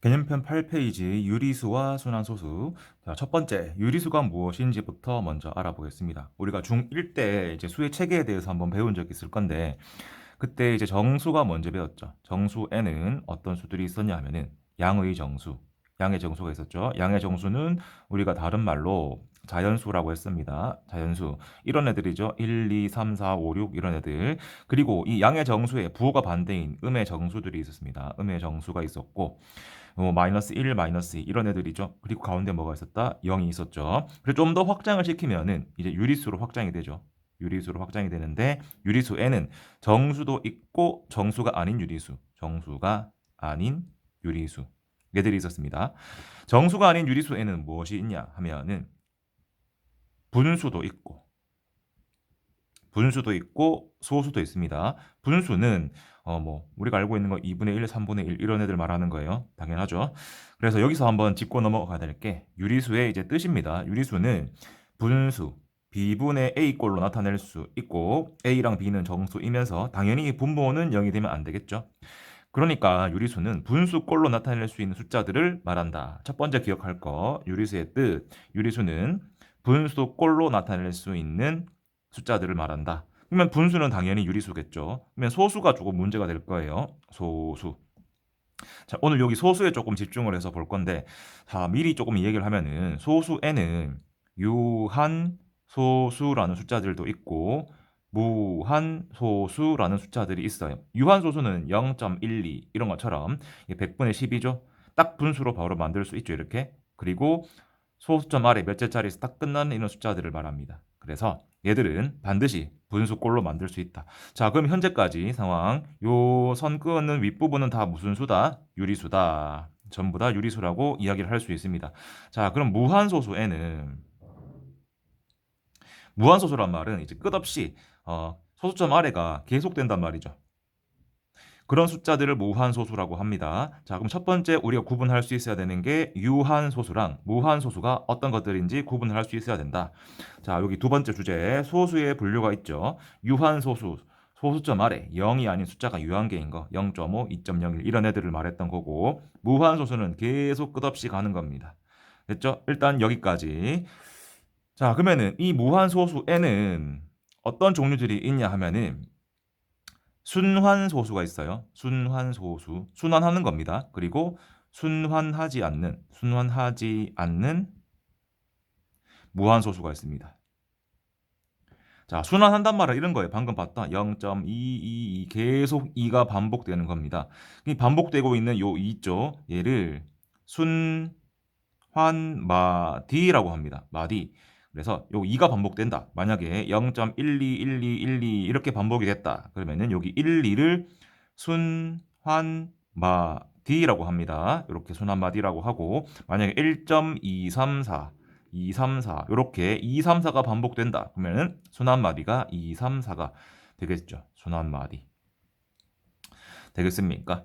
개념편 8페이지 유리수와 순환소수. 자, 첫 번째, 유리수가 무엇인지부터 먼저 알아보겠습니다. 우리가 중1 때 이제 수의 체계에 대해서 한번 배운 적이 있을 건데, 그때 이제 정수가 먼저 배웠죠. 정수에는 어떤 수들이 있었냐 하면은 양의 정수, 양의 정수가 있었죠. 양의 정수는 우리가 다른 말로 자연수라고 했습니다. 자연수. 이런 애들이죠. 1, 2, 3, 4, 5, 6 이런 애들. 그리고 이 양의 정수에 부호가 반대인 음의 정수들이 있었습니다. 음의 정수가 있었고 뭐 마이너스 1, 마이너스 2 이런 애들이죠. 그리고 가운데 뭐가 있었다? 0이 있었죠. 그리고 좀더 확장을 시키면은 이제 유리수로 확장이 되죠. 유리수로 확장이 되는데 유리수에는 정수도 있고 정수가 아닌 유리수, 정수가 아닌 유리수 얘들이 있었습니다. 정수가 아닌 유리수에는 무엇이 있냐 하면은 분수도 있고 분수도 있고 소수도 있습니다. 분수는 어 뭐 우리가 알고 있는 거 2분의 1, 3분의 1 이런 애들 말하는 거예요. 당연하죠. 그래서 여기서 한번 짚고 넘어가야 될 게 유리수의 이제 뜻입니다. 유리수는 분수 b분의 a꼴로 나타낼 수 있고 a랑 b는 정수이면서 당연히 분모는 0이 되면 안 되겠죠. 그러니까 유리수는 분수꼴로 나타낼 수 있는 숫자들을 말한다. 첫 번째 기억할 거 유리수의 뜻. 유리수는 분수 꼴로 나타낼 수 있는 숫자들을 말한다. 그러면 분수는 당연히 유리수겠죠. 그러면 소수가 조금 문제가 될 거예요. 소수. 자, 오늘 여기 소수에 조금 집중을 해서 볼 건데, 자, 미리 조금 이 얘기를 하면은 소수에는 유한 소수라는 숫자들도 있고, 무한 소수라는 숫자들이 있어요. 유한 소수는 0.12 이런 것처럼 100분의 10이죠. 딱 분수로 바로 만들 수 있죠. 이렇게. 그리고 소수점 아래 몇째짜리에서 딱 끝나는 이런 숫자들을 말합니다. 그래서 얘들은 반드시 분수꼴로 만들 수 있다. 자, 그럼 현재까지 상황. 요 선 끄는 윗부분은 다 무슨 수다? 유리수다. 전부 다 유리수라고 이야기를 할 수 있습니다. 자, 그럼 무한소수에는 무한소수란 말은 이제 끝없이 어, 소수점 아래가 계속된단 말이죠. 그런 숫자들을 무한소수라고 합니다. 자, 그럼 첫 번째 우리가 구분할 수 있어야 되는 게 유한소수랑 무한소수가 어떤 것들인지 구분을 할 수 있어야 된다. 자, 여기 두 번째 주제 소수의 분류가 있죠. 유한소수 소수점 아래 0이 아닌 숫자가 유한계인 거 0.5, 2.01 이런 애들을 말했던 거고 무한소수는 계속 끝없이 가는 겁니다. 됐죠? 일단 여기까지. 자, 그러면은 이 무한소수에는 어떤 종류들이 있냐 하면은 순환소수가 있어요. 순환소수. 순환하는 겁니다. 그리고 순환하지 않는, 순환하지 않는 무한소수가 있습니다. 자, 순환한단 말은 이런 거예요. 방금 봤다. 0.222 계속 2가 반복되는 겁니다. 이 반복되고 있는 요2 있죠. 얘를 순환마디라고 합니다. 마디. 그래서 요 2가 반복된다. 만약에 0.121212 이렇게 반복이 됐다. 그러면은 여기 1, 2를 순환 마디라고 합니다. 이렇게 순환 마디라고 하고 만약에 1.234 234 이렇게 234가 반복된다. 그러면은 순환 마디가 234가 되겠죠. 순환 마디. 되겠습니까?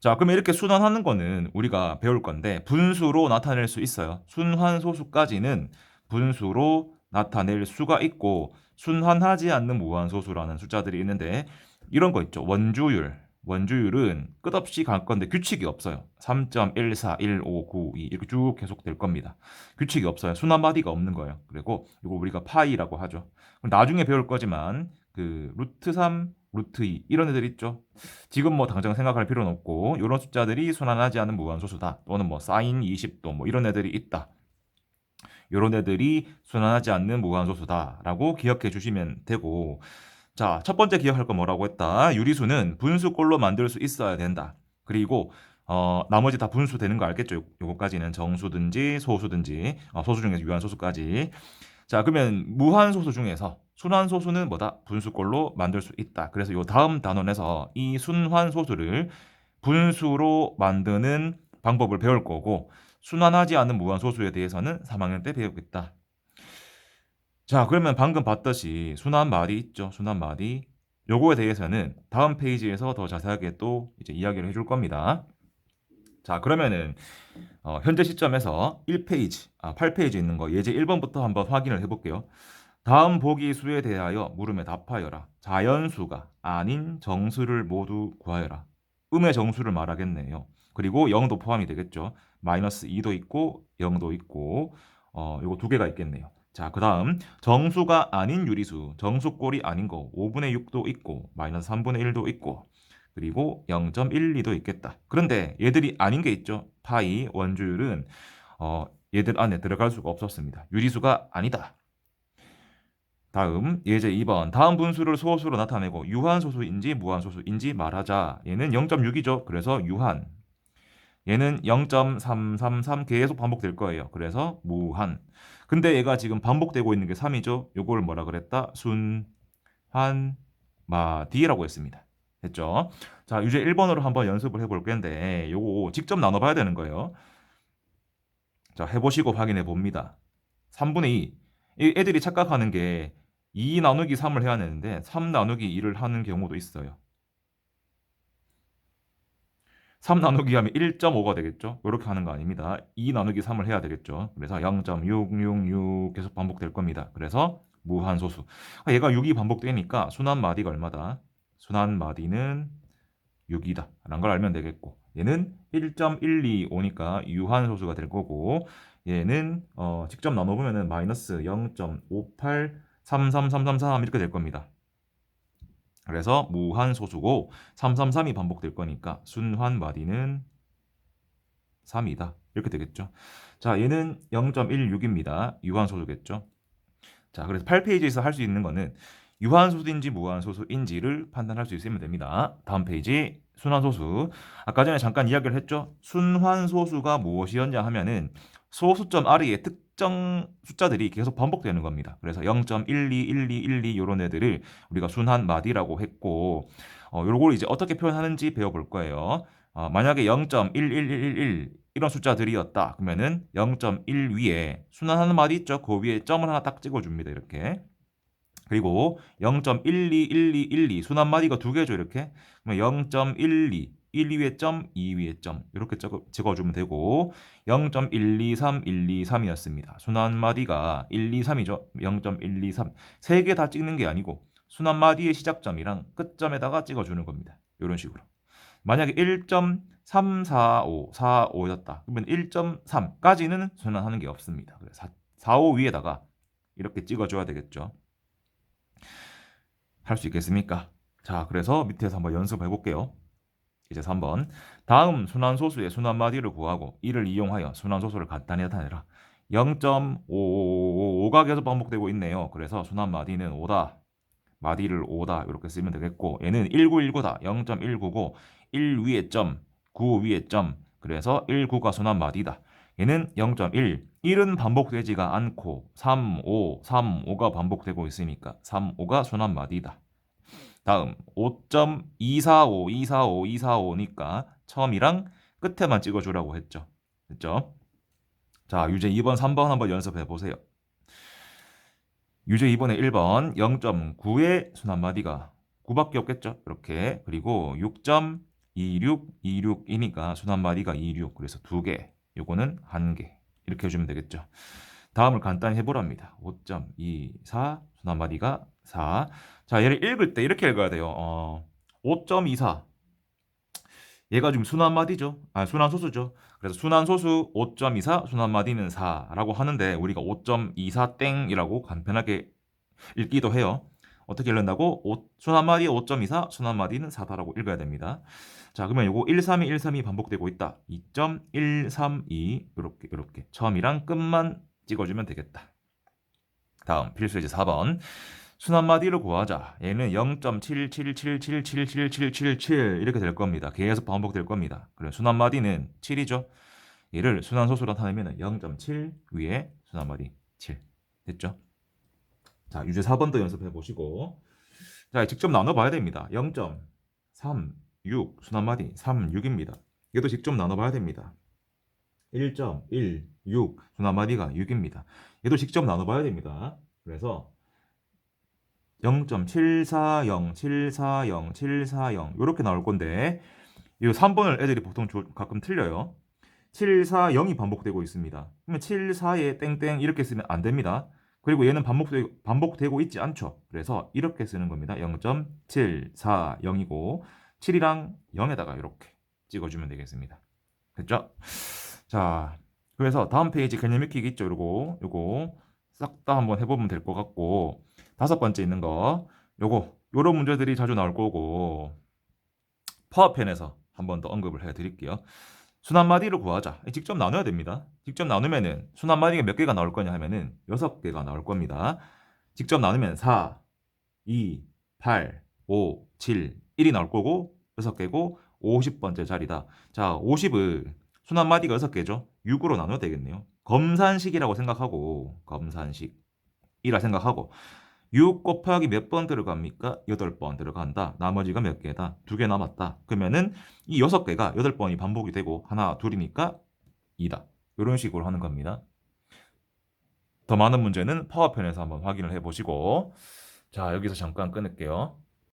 자, 그러면 이렇게 순환하는 거는 우리가 배울 건데 분수로 나타낼 수 있어요. 순환 소수까지는 분수로 나타낼 수가 있고 순환하지 않는 무한소수라는 숫자들이 있는데 이런 거 있죠. 원주율. 원주율은 끝없이 갈 건데 규칙이 없어요. 3.14159 이렇게 쭉 계속 될 겁니다. 규칙이 없어요. 순환마디가 없는 거예요. 그리고 이거 우리가 파이라고 하죠. 나중에 배울 거지만 그 루트 3, 루트 2 이런 애들 있죠. 지금 뭐 당장 생각할 필요는 없고 이런 숫자들이 순환하지 않는 무한소수다. 또는 뭐 사인 20도 뭐 이런 애들이 있다. 이런 애들이 순환하지 않는 무한소수다라고 기억해 주시면 되고 자, 첫 번째 기억할 건 뭐라고 했다. 유리수는 분수꼴로 만들 수 있어야 된다. 그리고 어, 나머지 다 분수 되는 거 알겠죠? 요거까지는 정수든지 소수든지 어, 소수 중에서 유한소수까지. 자, 그러면 무한소수 중에서 순환소수는 뭐다? 분수꼴로 만들 수 있다. 그래서 요 다음 단원에서 이 순환소수를 분수로 만드는 방법을 배울 거고 순환하지 않는 무한소수에 대해서는 3학년 때 배우겠다. 자, 그러면 방금 봤듯이 순환 말이 있죠. 순환 말이. 요거에 대해서는 다음 페이지에서 더 자세하게 또 이제 이야기를 해줄 겁니다. 자, 그러면은 어, 현재 시점에서 1페이지, 아, 8페이지 있는 거 예제 1번부터 한번 확인을 해볼게요. 다음 보기 수에 대하여 물음에 답하여라. 자연수가 아닌 정수를 모두 구하여라. 음의 정수를 말하겠네요. 그리고 0도 포함이 되겠죠. 마이너스 2도 있고 0도 있고 어, 요거 두 개가 있겠네요. 자, 그 다음 정수가 아닌 유리수, 정수꼴이 아닌 거 5분의 6도 있고 마이너스 3분의 1도 있고 그리고 0.12도 있겠다. 그런데 얘들이 아닌 게 있죠. 파이 원주율은 어, 얘들 안에 들어갈 수가 없었습니다. 유리수가 아니다. 다음 예제 2번 다음 분수를 소수로 나타내고 유한소수인지 무한소수인지 말하자. 얘는 0.6이죠. 그래서 유한. 얘는 0.333 계속 반복될 거예요. 그래서 무한. 근데 얘가 지금 반복되고 있는 게 3이죠. 요걸 뭐라 그랬다? 순한 마디라고 했습니다. 됐죠? 자, 유제 1번으로 한번 연습을 해볼 건데 요거 직접 나눠봐야 되는 거예요. 자, 해보시고 확인해 봅니다. 3분의 2. 이 애들이 착각하는 게 2 나누기 3을 해야 되는데 3 나누기 2를 하는 경우도 있어요. 3 나누기 하면 1.5가 되겠죠? 이렇게 하는 거 아닙니다. 2 나누기 3을 해야 되겠죠. 그래서 0.666 계속 반복될 겁니다. 그래서 무한소수. 아, 얘가 6이 반복되니까 순환 마디가 얼마다? 순환 마디는 6이다. 라는 걸 알면 되겠고 얘는 1.125니까 유한소수가 될 거고 얘는 어, 직접 나눠보면 마이너스 0.583333 이렇게 될 겁니다. 그래서 무한소수고 333이 반복될 거니까 순환 마디는 3이다. 이렇게 되겠죠. 자, 얘는 0.16입니다. 유한소수겠죠. 자, 그래서 8페이지에서 할 수 있는 거는 유한소수인지 무한소수인지를 판단할 수 있으면 됩니다. 다음 페이지 순환소수. 아까 전에 잠깐 이야기를 했죠. 순환소수가 무엇이었냐 하면은 소수점 아래에 특정 숫자들이 계속 반복되는 겁니다. 그래서 0.12, 12, 12 이런 애들을 우리가 순환 마디라고 했고 어, 요걸 이제 어떻게 표현하는지 배워볼 거예요. 어, 만약에 0.11111 이런 숫자들이었다. 그러면은 0.1 위에 순환하는 마디 있죠. 그 위에 점을 하나 딱 찍어줍니다. 이렇게. 그리고 0.121212 순환 마디가 두 개죠. 이렇게. 그러면 0.12 1 위에 점, 2 위에 점 이렇게 적어, 적어 주면 되고 0.123, 123이었습니다. 순환 마디가 123이죠. 0.123 세 개 다 찍는 게 아니고 순환 마디의 시작점이랑 끝점에다가 찍어주는 겁니다. 이런 식으로. 만약에 1.345, 45였다. 그러면 1.3까지는 순환하는 게 없습니다. 그래서 45 위에다가 이렇게 찍어줘야 되겠죠. 할 수 있겠습니까? 자, 그래서 밑에서 한번 연습해 볼게요. 이제 3번. 다음 순환소수의 순환마디를 구하고 이를 이용하여 순환소수를 간단히 나타내라. 0.555가 계속 반복되고 있네요. 그래서 순환마디는 5다. 마디를 5다. 이렇게 쓰면 되겠고 얘는 1919다. 0.199. 1 위에 점, 9 위에 점. 그래서 19가 순환마디다. 얘는 0.1. 1은 반복되지가 않고 3, 5, 3, 5가 반복되고 있으니까 3, 5가 순환마디다. 다음 5.245, 245, 245니까 처음이랑 끝에만 찍어주라고 했죠. 됐죠? 자, 유제 2번, 3번 한번 연습해 보세요. 유제 2번에 1번 0.9의 순환마디가 9밖에 없겠죠. 이렇게 그리고 6.26, 26이니까 순환마디가 26 그래서 두 개. 요거는 한 개. 이렇게 해주면 되겠죠. 다음을 간단히 해보랍니다. 5.24 순환마디가 4. 자, 얘를 읽을 때 이렇게 읽어야 돼요. 어, 5.24. 얘가 지금 순환마디죠. 아, 순환소수죠. 그래서 순환소수 5.24, 순환마디는 4라고 하는데 우리가 5.24 땡이라고 간편하게 읽기도 해요. 어떻게 읽는다고? 5, 순환마디 5.24, 순환마디는 4다라고 읽어야 됩니다. 자, 그러면 요거 132, 132 반복되고 있다. 2.132 이렇게 이렇게 처음이랑 끝만 찍어주면 되겠다. 다음 필수 예제 4번. 순환마디를 구하자. 얘는 0.777777777 이렇게 될 겁니다. 계속 반복될 겁니다. 그럼 순환마디는 7이죠. 얘를 순환소수로 나타내면 0.7 위에 순환마디 7. 됐죠? 자, 유제 4번도 연습해 보시고. 자, 직접 나눠 봐야 됩니다. 0.36 순환마디 3, 6입니다. 얘도 직접 나눠 봐야 됩니다. 1.16 순환마디가 6입니다. 얘도 직접 나눠 봐야 됩니다. 그래서 0.740, 740, 740 이렇게 나올 건데 이 3번을 애들이 보통 가끔 틀려요. 740이 반복되고 있습니다. 그러면 74에 땡땡 이렇게 쓰면 안 됩니다. 그리고 얘는 반복되, 반복되고 있지 않죠. 그래서 이렇게 쓰는 겁니다. 0.740이고 7이랑 0에다가 이렇게 찍어주면 되겠습니다. 됐죠? 자, 그래서 다음 페이지 개념 익히기 있죠? 요거, 요거 싹 다 한번 해보면 될 것 같고 다섯 번째 있는 거 요거 요런 문제들이 자주 나올 거고 파워편에서 한 번 더 언급을 해드릴게요. 순한 마디를 구하자. 직접 나눠야 됩니다. 직접 나누면은 순한 마디가 몇 개가 나올 거냐 하면은 여섯 개가 나올 겁니다. 직접 나누면 4, 2, 8, 5, 7, 1이 나올 거고 여섯 개고 50번째 자리다. 자, 50을 순 한마디가 여섯 개죠. 6으로 나눠야 되겠네요. 검산식이라고 생각하고 검산식이라 생각하고 6 곱하기 몇 번 들어갑니까? 8번 들어간다. 나머지가 몇 개다? 두개 남았다. 그러면은 이 6개가 8번이 반복이 되고 하나, 둘이니까 2다. 이런 식으로 하는 겁니다. 더 많은 문제는 파워편에서 한번 확인을 해 보시고 자, 여기서 잠깐 끊을게요.